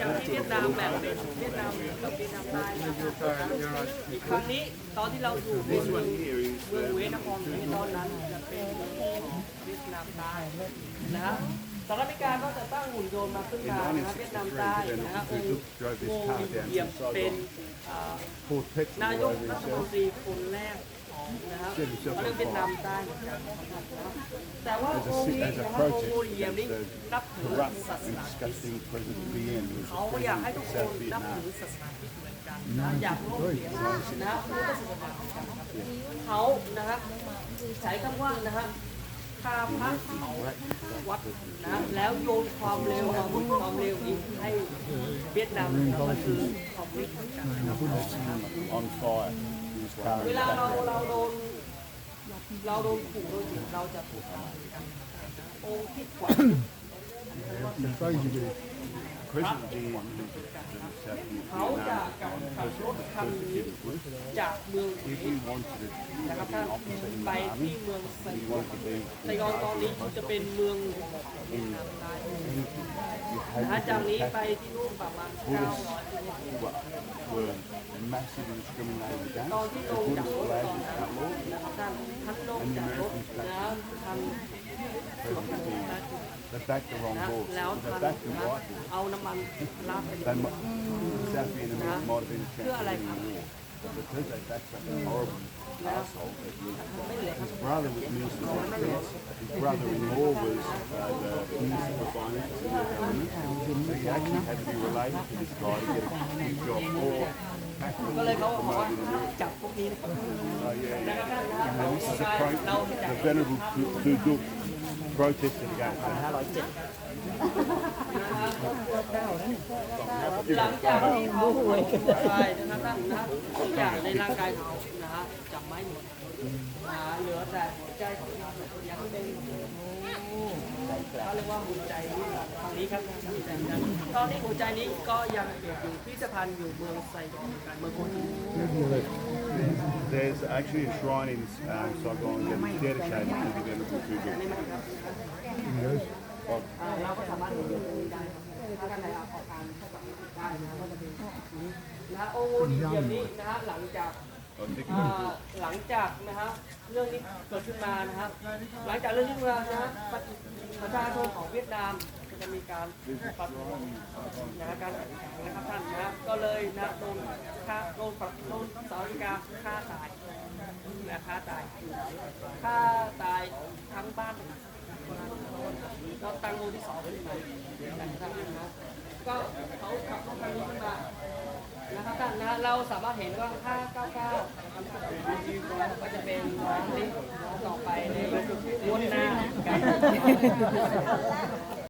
จากที่เวียดนามแบ่งเป็นเวียดนามกับเวียดนามใต้นะครับอีกครั้งนี้ตอนที่เราอยู่บนเมืองเมืองเวนครในตอนนั้นจะเป็นเวียดนามใต้นะครับสหรัฐอเมริกาก็จะตั้งหุ่นยนต์มาขึ้นมานะครับเวียดนามใต้นะครับองค์โงเยียบเป็นนายกรัฐมนตรีคนแรก ของนะครับเขาเรียกเวียดนามใต้เหมือนกันนะครับแต่ว่าค์นี้นะครับองค์โมเดียมนี้นับถือ Corrupt ศาส and นาคริสต์ disgusting President Bien was เขา the อยากให้ president ทุก of คน South นับ Vietnam. ถือศาสนาคริสต์เหมือนกันนะอยากร่วมเสียงนะพุทธศาสนาเหมือนกันครับเขานะครับใช้คำว่านะครับฆ่าพระเผาวัดนะแล้วโยนความเร็วอาวุธความเร็วนี้ให้เวียดนามก็คือคอมมิวนิสต์เหมือนกัน on fire. He was carrying เวลาเราเราโดน เราโดนขู่โดนจิตเราจะถูกทำเหมือนกันองค์ที่ขวัญ President Bien was the president of South เขา Vietnam ขับรถคันนี้ persecuted. จากเมือง If he wanted to นะครับ be ท่าน an officer in ไป the ที่ army, เมืองไซ he กอน wanted to be ไซกอนตอนนี้จะเป็นเมืองของเวียดนามใต้นะฮะจากนี้ไปที่นู่นประมาณ900กิโลเมตร were massively discriminated ตอน against. ที่ The ลงจาก Buddhist รถ flag ตอน was นั้น outlawed. นะครับท่านท่านลงจากรถแล้วทัน President Bien, they backed the wrong นะ horse. แล้ว They ทัน backed the นะ right horse. เอาน้ำมันราดไป They might, South Vietnamese might have been a chance Thưa là- of winning the war. But because they backed such a horrible asshole that was ไม่เหลือครับ His brother was Minister of Defence. His brother-in-law was uh, the Minister for Finance in the government. So he actually had to be related to this guy to get a good job. Or ก็เลยเขาบอกว่าห้ามจับพวกนี้นะครับ oh yeah, นะ yeah. ครับท่านนะครับเรา And this is a เรา pro- จับ the venerable Du Duc protested against that. หลังจากที่เขาใช่นะครับนะทุกอย่างในร่างกายเขานะฮะจับไม้หมดนะเหลือแต่หัวใจของเขายังเป็นเขาเรียกว่าหัวใจนี่ทางนี้ครับตอนนี้หัวใจนี้ก็ยังเก็บอยู่พิพิธภัณฑ์อยู่เมืองไซกอนกันเมืองโคจิ There's actually a shrine in uh, Saigon that's dedicated to the venerable Du เราก็สามารถเห็นตรงนี้ได้ถ้าท่านใดเอาขอการเข้ากับได้นะครับก็จะเป็นนะโอ้โหดีเยี่ยมนี้นะฮะหลังจากหลังจากนะฮะเรื่องนี้เกิดขึ้นมานะฮะหลังจากเรื่องนี้มานะฮะประชาชนของเวียดนามจะมีการปฏิวัตินะฮะการแข่งขันนะครับท่านนะก็เลยนะโดนฆ่าโดนปรับโดนสหรัฐอเมริกาฆ่าตายนะฆ่าตายฆ่าตายทั้งบ้าน เราตั้งมูที่สองขึ้นมานะครับนะก็เขาขับรถคันนี้ขึ้นมานะครับท่านนะเราสามารถเห็นว่า599ก็จะเป็นร้านลิฟต์ต่อไปในวนหน้า